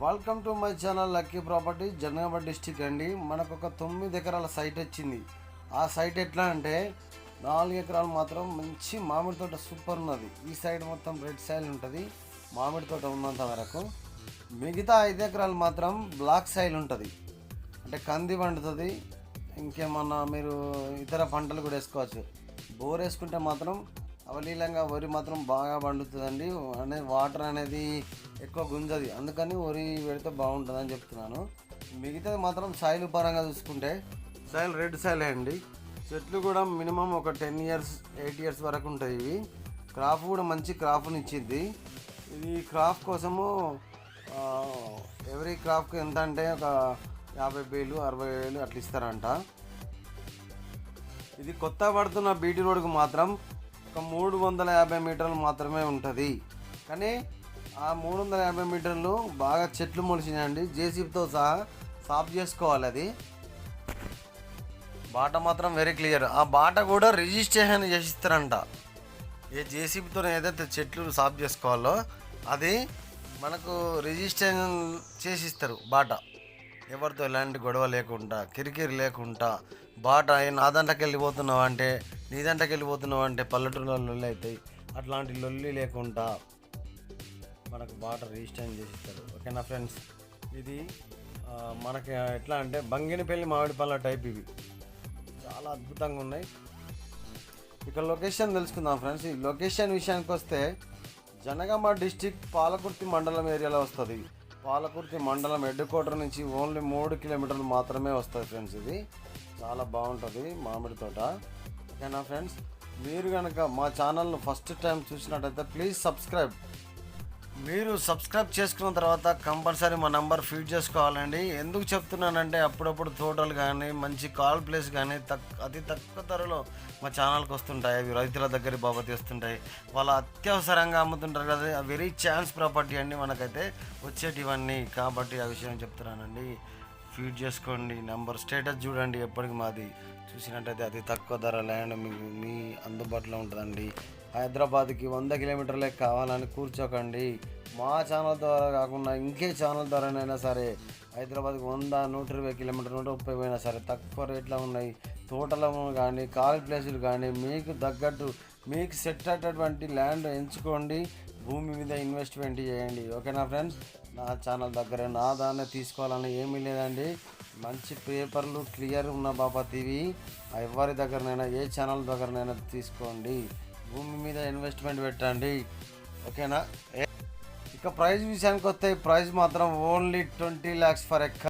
Welcome to my channel lucky property Janagabad district అండి. మనకు ఒక తొమ్మిది ఎకరాల సైట్ వచ్చింది. ఆ సైట్ ఎట్లా అంటే నాలుగు ఎకరాలు మాత్రం మంచి మామిడి తోట సూపర్ ఉన్నది. ఈ సైడ్ మొత్తం రెడ్ సైల్ ఉంటుంది. మామిడి తోట ఉన్నంత వరకు. మిగతా ఐదు ఎకరాలు మాత్రం బ్లాక్ సైల్ ఉంటుంది. అంటే కంది పండుతుంది. ఇంకేమన్నా మీరు ఇతర పంటలు కూడా వేసుకోవచ్చు. బోర్ వేసుకుంటే మాత్రం అవలీలంగా వరి మాత్రం బాగా పండుతుందండి. అనేది వాటర్ అనేది ఎక్కువ గుంజది. అందుకని వరి పెడితే బాగుంటుంది అని చెప్తున్నాను. మిగతాది మాత్రం సాయిల్ పరంగా చూసుకుంటే సాయిల్ రెడ్ సాయిల్ అండి. చెట్లు కూడా మినిమం ఒక టెన్ ఇయర్స్ ఎయిట్ ఇయర్స్ వరకు ఉంటాయి ఇవి. క్రాప్ కూడా మంచి క్రాప్ని ఇచ్చింది ఇది క్రాప్ కోసము ఎవరీ క్రాప్కి ఎంత అంటే ఒక యాభై వేలు అరవై వేలు అట్లా ఇస్తారంట. ఇది కొత్త పడుతున్న బీటీ రోడ్కు మాత్రం ఒక మూడు వందల యాభై మీటర్లు మాత్రమే ఉంటుంది. కానీ ఆ మూడు వందల యాభై మీటర్లు బాగా చెట్లు మొలిచినాయండి. జేసీబీతో సహా సాఫ్ చేసుకోవాలి అది. బాట మాత్రం వెరీ క్లియర్ ఆ బాట కూడా రిజిస్ట్రేషన్ చేసిస్తారంట. ఏ జేసీబీతో ఏదైతే చెట్లు సాఫ్ చేసుకోవాలో అది మనకు రిజిస్ట్రేషన్ చేసిస్తారు బాట. ఎవరితో ఎలాంటి గొడవ లేకుండా కిరికిరి లేకుండా బాట నా దాంట్లోకి వెళ్ళిపోతున్నావు అంటే నీ దాంట్లోకి వెళ్ళిపోతున్నావు అంటే పల్లెటూరులో లొల్లి అవుతాయి. అట్లాంటి లొల్లి లేకుండా మనకు బాట చేసి ఇస్తారు ఓకేనా ఫ్రెండ్స్? ఇది మనకి ఎట్లా అంటే బంగినపల్లి మామిడి పళ్ళ టైప్ ఇవి. చాలా అద్భుతంగా ఉన్నాయి. ఇక లొకేషన్ తెలుసుకుందాం ఫ్రెండ్స్. ఈ లొకేషన్ విషయానికి వస్తే జనగామ డిస్టిక్ పాలకుర్తి మండలం ఏరియాలో వస్తుంది. పాలకుర్తి మండలం హెడ్ క్వార్టర్ నుంచి ఓన్లీ మూడు కిలోమీటర్లు మాత్రమే వస్తుంది ఫ్రెండ్స్ ఇది. చాలా బాగుంటుంది మామిడి తోట. ఓకేనా ఫ్రెండ్స్? మీరు కనుక మా ఛానల్ను ఫస్ట్ టైం చూసినట్టయితే ప్లీజ్ సబ్స్క్రైబ్. మీరు సబ్స్క్రైబ్ చేసుకున్న తర్వాత కంపల్సరీ మా నంబర్ ఫీడ్ చేసుకోవాలండి. ఎందుకు చెప్తున్నానంటే అప్పుడప్పుడు తోటలు కానీ మంచి కాల్ ప్లేస్ కానీ తక్ అతి తక్కువ ధరలో మా ఛానల్కి వస్తుంటాయి. అవి రైతుల దగ్గర బాబతి వస్తుంటాయి. వాళ్ళు అత్యవసరంగా అమ్ముతుంటారు కదా వెరీ ఛాన్స్ ప్రాపర్టీ అండి మనకైతే. వచ్చేటివన్నీ కాబట్టి ఆ విషయం చెప్తున్నానండి. ఫీడ్ చేసుకోండి నెంబర్ స్టేటస్ చూడండి ఎప్పటికి మాది. చూసినట్టయితే అతి తక్కువ ధర ల్యాండ్ మీకు మీ అందుబాటులో ఉంటుందండి. హైదరాబాద్కి వంద కిలోమీటర్లే కావాలని కూర్చోకండి. మా ఛానల్ ద్వారా కాకుండా ఇంకే ఛానల్ ద్వారానైనా సరే హైదరాబాద్కి వంద నూట ఇరవై కిలోమీటర్ నూట ముప్పై పోయినా సరే తక్కువ రేట్లో ఉన్నాయి. తోటలు కానీ ఖాళీ ప్లేసులు కానీ మీకు తగ్గట్టు మీకు సెట్ అయ్యేటటువంటి ల్యాండ్ ఎంచుకోండి. భూమి మీద ఇన్వెస్ట్మెంట్ చేయండి. ఓకేనా ఫ్రెండ్స్? నా ఛానల్ దగ్గర నా దాన్ని తీసుకోవాలని ఏమీ లేదండి. మంచి పేపర్లు క్లియర్ ఉన్న బాపతివి ఎవరి దగ్గరనైనా ఏ ఛానల్ దగ్గరనైనా తీసుకోండి. భూమి మీద ఇన్వెస్ట్మెంట్ పెట్టండి. ఓకేనా? ఇక ప్రైజ్ విషయానికి వస్తే ప్రైజ్ మాత్రం ఓన్లీ ట్వంటీ ల్యాక్స్ ఫర్ ఎక్క